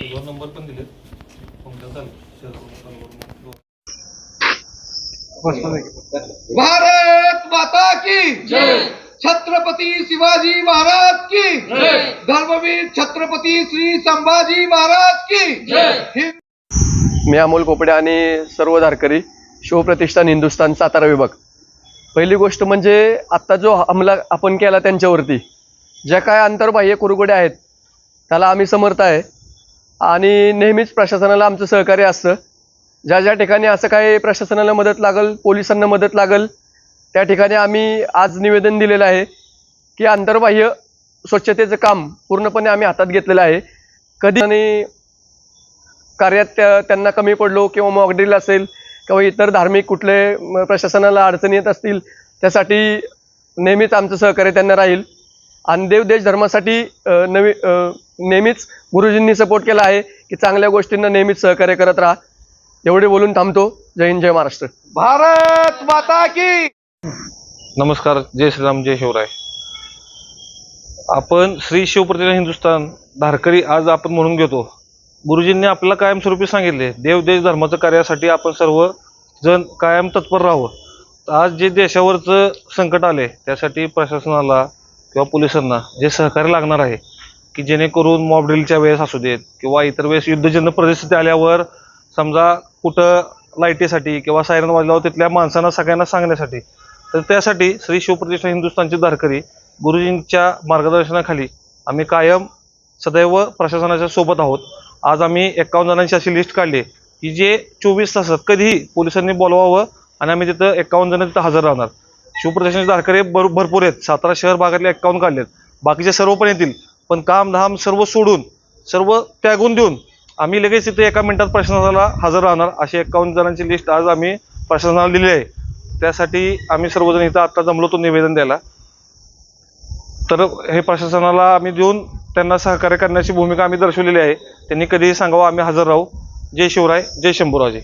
दोन नंबर पण दिले भारत माता की छत्रपती शिवाजी महाराज की धर्मवीर छत्रपती श्री संभाजी महाराज की हिंद मी अमोल कोपडे आणि सर्व धारकरी शिवप्रतिष्ठान हिंदुस्थान सातारा विभाग. पहिली गोष्ट म्हणजे आत्ता जो हमला आपण केला त्यांच्यावरती ज्या काय आंतरबाह्य कुरगुड्या आहेत त्याला आम्ही समर्थ आहे. आणि नेहमीच प्रशासनाला आमचं सहकार्य असतं. ज्या ज्या ठिकाणी असं काही प्रशासनाला मदत लागल पोलिसांना मदत लागल त्या ठिकाणी आम्ही आज निवेदन दिलेलं आहे की आंतरबाह्य स्वच्छतेचं काम पूर्णपणे आम्ही हातात घेतलेलं आहे. कधी आणि कार्यात त्या- त्यांना कमी पडलो किंवा मॉकड्रिल असेल किंवा इतर धार्मिक कुठले प्रशासनाला अडचणी येत असतील त्यासाठी नेहमीच आमचं सहकार्य त्यांना राहील. आणि देव देश धर्मासाठी नवी नेहमीच गुरुजींनी सपोर्ट केला आहे की चांगल्या गोष्टींना नेहमीच सहकार्य करत राहा. एवढे बोलून थांबतो. जय हिंद जय महाराष्ट्र. भारत माता की नमस्कार जय श्रीराम जय शिवराय. आपण श्री शिवप्रतिष्ठान हिंदुस्थान धारकरी आज आपण म्हणून घेतो. गुरुजींनी आपल्याला कायमस्वरूपी सांगितले देव देश धर्माचं कार्यासाठी आपण सर्व जण कायम तत्पर राहावं. तर आज जे देशावरचं संकट आले त्यासाठी प्रशासनाला किंवा पोलिसांना जे सहकार्य लागणार आहे की जेणेकरून मॉब ड्रिलच्या वेळेस असू देत किंवा इतर वेळेस युद्धजन्य परिस्थिती आल्यावर समजा कुठं लाईटीसाठी किंवा सायरन वाजल्यावर तिथल्या माणसांना सगळ्यांना सांगण्यासाठी तर त्यासाठी श्री शिवप्रतिष्ठा हिंदुस्थानचे धारकरी गुरुजींच्या मार्गदर्शनाखाली आम्ही कायम सदैव प्रशासनाच्या सोबत आहोत. आज आम्ही एकावन्न जणांची अशी लिस्ट काढली की जे चोवीस तासात कधीही पोलिसांनी बोलवावं आणि आम्ही तिथं एकावन्न जण तिथं हजर राहणार. शिवप्रतिष्ठानचे धारकरी भर भरपूर आहेत. सातारा शहर भागातले एकावन्न काढलेत. बाकीचे सर्व पण येतील. पण काम धाम सर्व सोडून सर्व त्यागून देऊन आम्ही लगेच तिथे एका मिनिटात प्रशासनाला हजर राहणार अशी एकावन्न जणांची लिस्ट आज आम्ही प्रशासनाला दिली आहे. त्यासाठी आम्ही सर्वजण इथं आत्ता जमलो तो निवेदन द्यायला. तर हे प्रशासनाला आम्ही देऊन त्यांना सहकार्य करण्याची भूमिका आम्ही दर्शवलेली आहे. त्यांनी कधीही सांगावं आम्ही हजर राहू. जय शिवराय जय शंभूराजे.